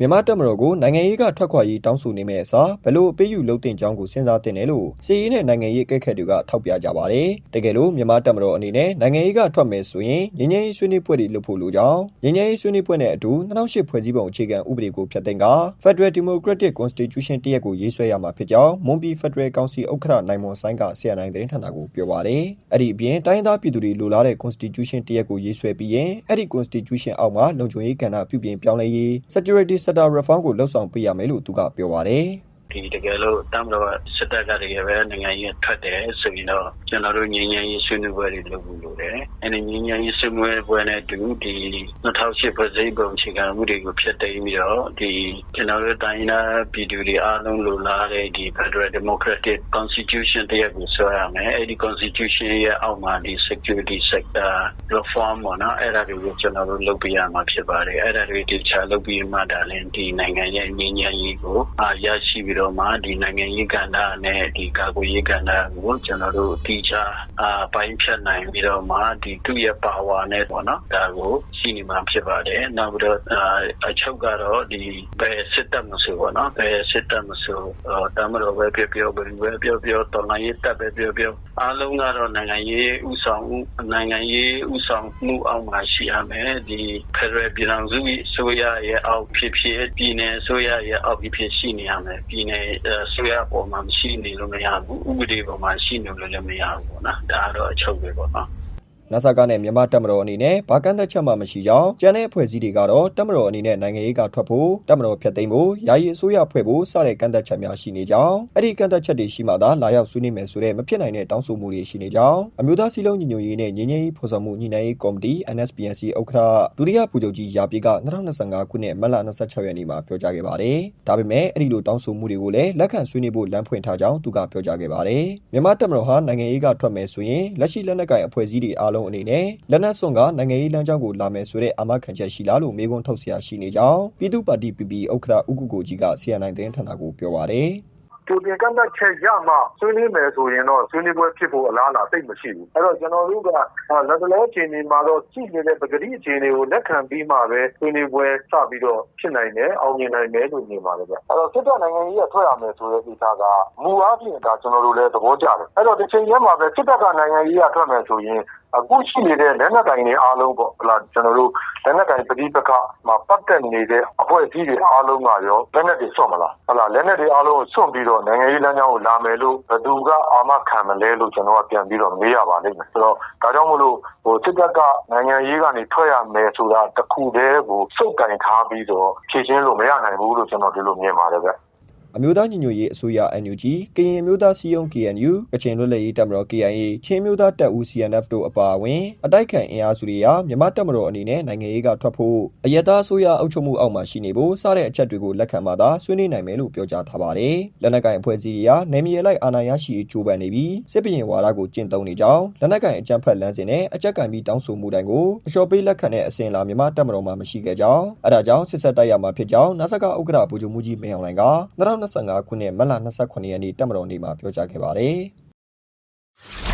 မြန်မာတပ်မတော်ကိုနိုင်ငံရေးကထွက်ခွာရေးတောင်းဆိုနေမယ့်အစားဘယ်လိုအပေးယူလုပ်တင်ကြောင်းကိုစဉ်းစားတင်တယ်လို့စီရေးနဲ့နိုင်ငံရေးအကဲခတ်တွေကထောက်ပြကြပါတယ်။တကယ်လို့မြန်မာတပ်မတော်အနေနဲ့နိုင်ငံရေးကထွက်မယ်ဆိုရင်ငြိမ်းချမ်းရေးဆွေးနွေးပွဲတွေလုပ်ဖို့လိုကြောင်းငြိမ်းချမ်းရေးဆွေးနွေးပွဲနဲ့အတူ2008ဖွဲ့စည်းပုံအခြေခံဥပဒေကိုဖျက်သိမ်းက Federal Democratic Constitution တရက်ကိုရေးဆွဲရမှာဖြစ်ကြောင်းမွန်ပြည် Federal Council ဥက္ကဋ္ဌနိုင်မွန်ဆိုင်ကဆီယန်နိုင်သတင်းဌာနကိုပြောပါတယ်။အဲ့ဒီအပြင်တိုင်းသားပြည်သူတွေလိုလားတဲ့ Constitution တရက်ကိုရေးဆွဲပြီးရင်အဲ့ဒီ Constitution အောက်မှာလုံခြုံရေးကဏ္ဍပြုပြင်ပြောင်းလဲရေး Security Sector Reform ကိုလှုပ်ဆောင်ပေးရမယ်လို့သူကပြောပါတယ်ဒီ တကယ်လို့တမ်တော့စစ်တပ်က တကယ်ပဲ နိုင်ငံရေးထွက်တယ်ဆိုရင်တော့ ကျွန်တော်တို့ ငြိမ်းချမ်းရေး ဆွေးနွေးပွဲတွေ လုပ်ဖို့လိုတယ်။အဲဒီငြိမ်းချမ်းရေး ဆွေးနွေးပွဲနဲ့တူ ဒီ2008ဖွဲ့စည်းပုံ အခြေခံဥပဒေကို ဖျက်သိမ်းပြီးတော့ဒီကျွန်တော်တို့ တိုင်းနာပြည်သူတွေ အားလုံးလိုလားတဲ့ ဒီ Federal Democratic Constitution တရက်ကို ဆွဲရမယ်။အဲဒီ Constitution ရဲ့အောက်မှာ ဒီ security sector reform ပေါ့နော် အဲ့ဒါတွေကို ကျွန်တော်တို့ လုပ်ပြရမှာ ဖြစ်ပါတယ်။အဲ့ဒါတွေတခြားလုပ်ပြီးမှဒါလည်းဒီနိုင်ငံရဲ့ ငြိမ်းချမ်းရေးကိုအာရရှိပြီးတော့မှဒီနိုင်ငံရေးကဏ္ဍနဲ့ဒီကာကွယ်ရေးကဏ္ဍကို ကျွန်တော်တို့တိကျအာပိုင်းဖြတ်နိုင်ပြီးတော့မှဒီသူ့ရဲ့ power နဲ့ပေါ့နော်ဒါကို ရှိနေမှာဖြစ်ပါတယ် နောက်ပြီးတော့အာအချုပ်ကတော့ဒီဘယ်စစ်တပ်မဆိုပေါ့နော်ဘယ်စစ်တပ်မဆိုတမတော်ပဲပြောပြော ဘယ်ပဲပြောပြော တော်လိုင်းရေးတပ်ပဲပြောပြော အားလုံးကတော့ နိုင်ငံရေးဥဆောင်နိုင်ငံရေးဥဆောင်မှုအောက်မှာ ရှိရမယ်ဒီ Federal ပြည်ထောင်စုဆိုရရဲ့အောက်ဖြစ်ဖြစ် ပြည်နယ်ဆိုရရဲ့အောက်ဖြစ်ဖြစ် ရှိနေရမယ် ပြည်နယ်ဆိုရပေါ်မှာမရှိနေလို့မရဘူး ဥပဒေပေါ်မှာ ရှိနေလို့လည်း မရဘူးပေါ့နော် ဒါကတော့ အချုပ်ပဲပေါ့နော် နဆကနဲ့မြန်မာတပ်မတော်အနေနဲ့ဘာကန့်သက်ချက်မှမရှိကြောင်းကျန်တဲ့အဖွဲ့အစည်းတွေကတော့တပ်မတော်အနေနဲ့နိုင်ငံရေးကထွက်ဖို့တပ်မတော်ဖျက်သိမ်းဖို့ယာယီအစိုးရဖွဲ့ဖို့စတဲ့ကန့်သက်ချက်များရှိနေကြောင်းအဲ့ဒီကန့်သက်ချက်တွေရှိမှသာလာရောက်ဆွေးနွေးမယ်ဆိုတဲ့မဖြစ်နိုင်တဲ့တောင်းဆိုမှုတွေရှိနေကြောင်းအမျိုးသားစည်းလုံးညီညွတ်ရေးနဲ့ညီညွတ်ရေးဖော်ဆောင်မှုညီနိုင်ရေးကော်မတီ NSPNC ဥက္ကဋ္ဌဒုတိယဗိုလ်ချုပ်ကြီးရာပြေက2025ခုနှစ်မတ်လ26ရက်နေ့မှာပြောကြားခဲ့ပါတယ်။ဒါပေမဲ့အဲ့ဒီလိုတောင်းဆိုမှုတွေကိုလည်းလက်ခံဆွေးနွေးဖို့လမ်းဖွင့်ထားကြောင်းသူကပြောကြားခဲ့ပါတယ်။မြန်မာတပ်မတော်ဟာနိုင်ငံရေးကထွက်မယ်ဆိုရင်လက်ရှိလက်နက်ကိုင်အဖွဲ့အစည်းတွေအားလုံးအနေနဲ့လက်နက်စွန်ကနိုင်ငံရေးလမ်းကြောင်းကိုလာမယ်ဆိုတဲ့အာမခံချက်ရှိလားလို့မေးခွန်းထုတ်ဆရာရှိနေကြောင်းပြည်သူ့ပါတီ PP ဥက္ကဋ္ဌဦးကူကိုကြီးက CNN သတင်းဌာနကိုပြောပါတယ်ကြိုတင်ကန့်သတ်ချက်ရမှဆွေးနွေးမယ်ဆိုရင်တော့ဆွေးနွေးပွဲဖြစ်ဖို့အလားအလာသိမရှိဘူးအဲ့တော့ကျွန်တော်တို့ကလက်တလောအခြေအနေမှာတော့ရှိနေတဲ့ပဂတိအခြေအနေကိုလက်ခံပြီးမှပဲဆွေးနွေးပွဲစပြီးတော့ဖြစ်နိုင်တယ်အောင်မြင်နိုင်တယ်လို့မြင်ပါတယ်ဗျအဲ့တော့စစ်တပ်နိုင်ငံကြီးကထွက်ရမယ်ဆိုတဲ့ကိစ္စကမူအားဖြင့်ဒါကျွန်တော်တို့လည်းသဘောကျတယ်အဲ့တော့ဒီချိန်ထဲမှာပဲစစ်တပ်ကနိုင်ငံကြီးကထွက်မယ်ဆိုရင် အခုရှိနေတဲ့လက်နက်ကိုင်တွေအားလုံးပေါ့ဟလာကျွန်တော်တို့လက်နက်ကိုင်ပဋိပက္ခမှာပတ်သက်နေတဲ့အဖွဲ့အစည်းတွေအားလုံးကရောလက်နက်တွေစွန့်မလားဟလာလက်နက်တွေအားလုံးကိုစွန့်ပြီးတော့နိုင်ငံရေးလမ်းကြောင်းကိုလာမယ်လို့ဘယ်သူကအာမခံမလဲလို့ကျွန်တော်ကပြန်ပြီးတော့မေးရပါလိမ့်မယ်ဆိုတော့ဒါကြောင့်မလို့ဟိုစစ်တပ်ကနိုင်ငံရေးကနေထွက်ရမယ်ဆိုတာတခုတည်းကိုစုပ်ကင်ထားပြီးတော့ဖြည့်ချင်းလို့မရနိုင်ဘူးလို့ကျွန်တော်ဒီလိုမြင်ပါတယ်ဗျ အမျိုးသားညီညွတ်ရေးအစိုးရ NUG ကရင်အမျိုးသားစီယုံ KNU ကချင်လွတ်လပ်ရေးတပ်မတော် KIA ချင်းမျိုးသားတပ်ဦး CNF တို့အပါအဝင်အတိုက်ခံအင်အားစုတွေဟာမြန်မာတပ်မတော်အနေနဲ့နိုင်ငံရေးကထွက်ဖို့အယက်သားအစိုးရအုပ်ချုပ်မှုအောက်မှာရှိနေဖို့စတဲ့အချက်တွေကိုလက်ခံမှသာဆွေးနွေးနိုင်မယ်လို့ပြောကြားထားပါတယ်။လက်နက်ကင်အဖွဲ့အစည်းတွေဟာနေမြေလိုက်အာဏာရရှိရေးကြိုးပမ်းနေပြီးစစ်ပရင်ဝါဒကိုကျင့်သုံးနေကြောင်းလက်နက်ကင်အကြမ်းဖက်လမ်းစဉ်နဲ့အကြက်ကင်ပြီးတောင်းဆိုမှုတိုင်းကိုအလျှော့ပေးလက်ခံတဲ့အစဉ်လာမြန်မာတပ်မတော်မှာမရှိခဲ့ကြောင်းအဲဒါကြောင့်စစ်ဆက်တိုက်ရမှာဖြစ်ကြောင်းနာဆကဥက္ကဋ္ဌဗိုလ်ချုပ်မှုကြီးမင်းအောင်လှိုင်က2025ခုနှစ်မတ်လ29ရက်နေ့တပ်မတော်နေ့မှာပြောကြားခဲ့ပါတယ်။